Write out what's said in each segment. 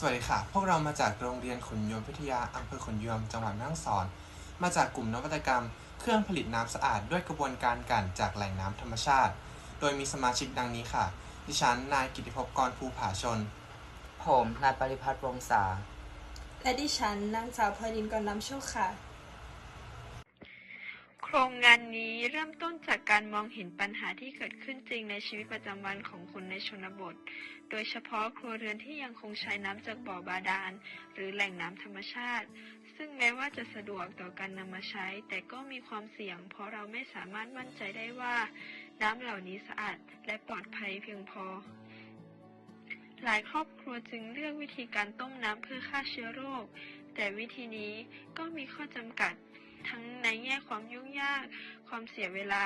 สวัสดีค่ะ พวกเรามาจากโรงเรียนขุนยวมวิทยาอำเภอขุนยวมจังหวัดแม่ฮ่องสอน มาจากกลุ่มนวัตกรรม เครื่องผลิตน้ำสะอาดด้วยกระบวนการกลั่นจากแหล่งน้ำธรรมชาติ โดยมีสมาชิกดังนี้ค่ะ ดิฉันนายกิติภพกรภูผาชน ผมนายปริพัฒน์วงศาและดิฉันนางสาวพลอยลินกรน้ำโชคค่ะ โครงงานนี้เริ่มต้นจากการมองเห็นปัญหาที่เกิดขึ้นจริงในชีวิตประจำวันของคนในชนบท โดยเฉพาะครัวเรือนที่ยังคงใช้น้ำจากบ่อบาดาล หรือแหล่งน้ำธรรมชาติ ซึ่งแม้ว่าจะสะดวกต่อการนำมาใช้ แต่ก็มีความเสี่ยง เพราะเราไม่สามารถมั่นใจได้ว่า น้ำเหล่านี้สะอาดและปลอดภัยเพียงพอหลายครอบครัวจึงเลือกวิธีการต้มน้ำเพื่อฆ่าเชื้อโรค แต่วิธีนี้ก็มีข้อจำกัด ทั้งในแง่ความยุ่งยาก ความเสียเวลา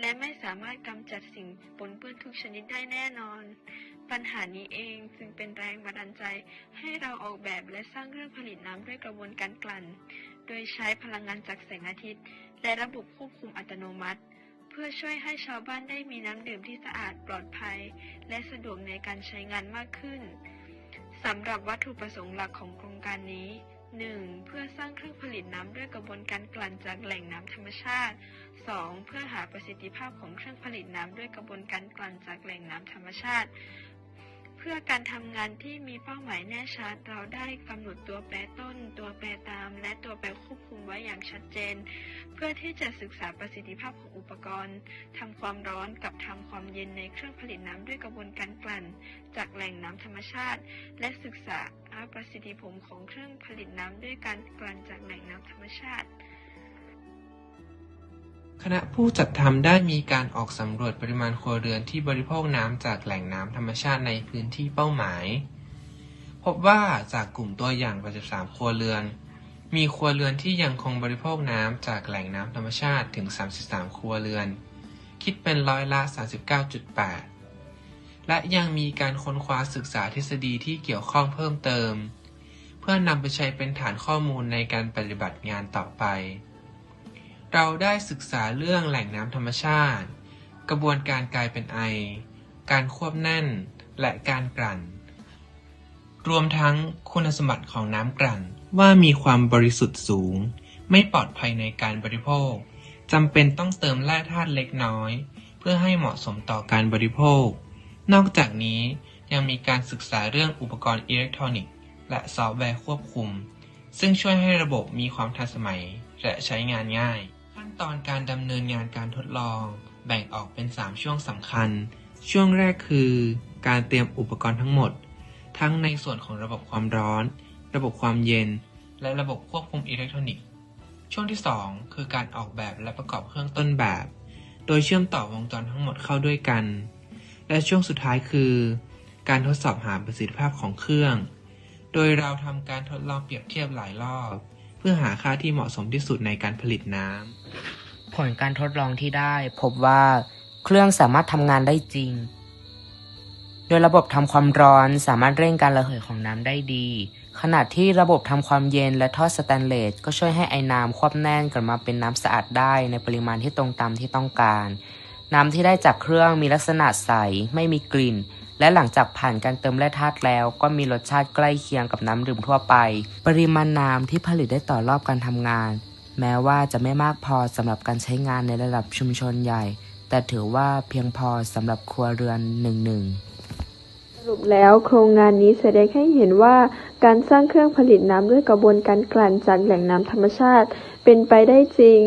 และไม่สามารถกำจัดสิ่งปนเปื้อนทุกชนิดได้แน่นอน ปัญหานี้เองจึงเป็นแรงบันดาลใจ ให้เราออกแบบและสร้างเครื่องผลิตน้ำด้วยกระบวนการกลั่น โดยใช้พลังงานจากแสงอาทิตย์ และระบบควบคุมอัตโนมัติ เพื่อช่วยให้ชาวบ้านได้มีน้ำดื่มที่สะอาดปลอดภัย และสะดวกในการใช้งานมากขึ้นสำหรับวัตถุประสงค์หลักของโครงการนี้ 1. เพื่อสร้างเครื่องผลิตน้ำด้วยกระบวนการกลั่นจากแหล่งน้ำธรรมชาติ 2. เพื่อหาประสิทธิภาพของเครื่องผลิตน้ำด้วยกระบวนการกลั่นจากแหล่งน้ำธรรมชาติ เพื่อการทำงานที่มีเป้าหมายแน่ชัด เราได้กำหนดตัวแปรต้น ตัวแปรตาม และตัวแปรควบคุมไว้อย่างชัดเจน เพื่อที่จะศึกษาประสิทธิภาพของอุปกรณ์ทำความร้อนกับทำความเย็นในเครื่องผลิตน้ำด้วยกระบวนการกลั่น จากแหล่งน้ำธรรมชาติ และศึกษา ประสิทธิผลของเครื่องผลิตน้ำด้วยการกลั่นจากแหล่งน้ำธรรมชาติ คณะผู้จัดทำได้มีการออกสำรวจปริมาณครัวเรือนที่บริโภคน้ำจากแหล่งน้ำธรรมชาติในพื้นที่เป้าหมาย พบว่าจากกลุ่มตัวอย่าง 83 ครัวเรือน มีครัวเรือนที่ยังคงบริโภคน้ำจากแหล่งน้ำธรรมชาติถึง 33 ครัวเรือน คิดเป็นร้อยละ 39.8 และยังมีการค้นคว้าศึกษาทฤษฎีที่เกี่ยวข้องเพิ่มเติม เพื่อนำไปใช้เป็นฐานข้อมูลในการปฏิบัติงานต่อไป เราได้ศึกษาเรื่องแหล่งน้ำธรรมชาติ กระบวนการกลายเป็นไอ การควบแน่น และการกลั่น รวมทั้งคุณสมบัติของน้ำกลั่นว่ามีความบริสุทธิ์สูง ไม่ปลอดภัยในการบริโภคจำเป็นต้องเติมแร่ธาตุเล็กน้อย เพื่อให้เหมาะสมต่อการบริโภค นอกจากนี้ยังมีการศึกษาเรื่องอุปกรณ์อิเล็กทรอนิกส์ และซอฟต์แวร์ควบคุม ซึ่งช่วยให้ระบบมีความทันสมัย และใช้งานง่าย ขั้นตอนการดำเนินงานการทดลอง แบ่งออกเป็น 3 ช่วงสำคัญ ช่วงแรกคือ การเตรียมอุปกรณ์ทั้งหมด ทั้งในส่วนของระบบความร้อน ระบบความเย็น และระบบควบคุมอิเล็กทรอนิกส์ ช่วงที่ 2 คือการออกแบบและประกอบเครื่องต้นแบบ โดยเชื่อมต่อวงจรทั้งหมดเข้าด้วยกัน และช่วงสุดท้ายคือ การทดสอบหาประสิทธิภาพของเครื่อง โดยเราทำการทดลองเปรียบเทียบหลายรอบ เพื่อหาค่าที่เหมาะสมที่สุดในการผลิตน้ำ ผลการทดลองที่ได้พบว่า เครื่องสามารถทำงานได้จริง โดยระบบทำความร้อนสามารถเร่งการระเหยของน้ำได้ดี ขณะที่ระบบทำความเย็นและท่อสแตนเลสก็ช่วยให้ไอ้น้ำควบแน่นกลับมาเป็นน้ำสะอาดได้ในปริมาณที่ตรงตามที่ต้องการ น้ำที่ได้จากเครื่องมีลักษณะใส ไม่มีกลิ่น และหลังจากผ่านการเติมแร่ธาตุแล้ว ก็มีรสชาติใกล้เคียงกับน้ำดื่มทั่วไป ปริมาณน้ำที่ผลิตได้ต่อรอบการทำงาน แม้ว่าจะไม่มากพอสำหรับการใช้งานในระดับชุมชนใหญ่ แต่ถือว่าเพียงพอสำหรับครัวเรือนหนึ่งหนึ่งสรุปแล้วโครงงานนี้แสดงให้เห็นว่าการสร้างเครื่องผลิตน้ำด้วยกระบวนการกลั่นจากแหล่งน้ำธรรมชาติ เป็นไปได้จริง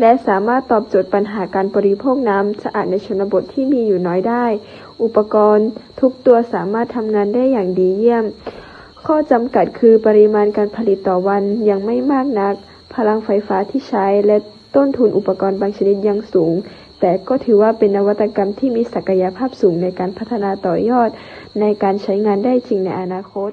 และสามารถตอบโจทย์ปัญหาการบริโภคน้ำสะอาดในชนบทที่มีอยู่น้อยได้ อุปกรณ์ทุกตัวสามารถทำงานได้อย่างดีเยี่ยม ข้อจำกัดคือปริมาณการผลิตต่อวันยังไม่มากนัก พลังไฟฟ้าที่ใช้และต้นทุนอุปกรณ์บางชนิดยังสูง แต่ก็ถือว่าเป็นนวัตกรรมที่มีศักยภาพสูงในการพัฒนาต่อยอด ในการใช้งานได้จริงในอนาคต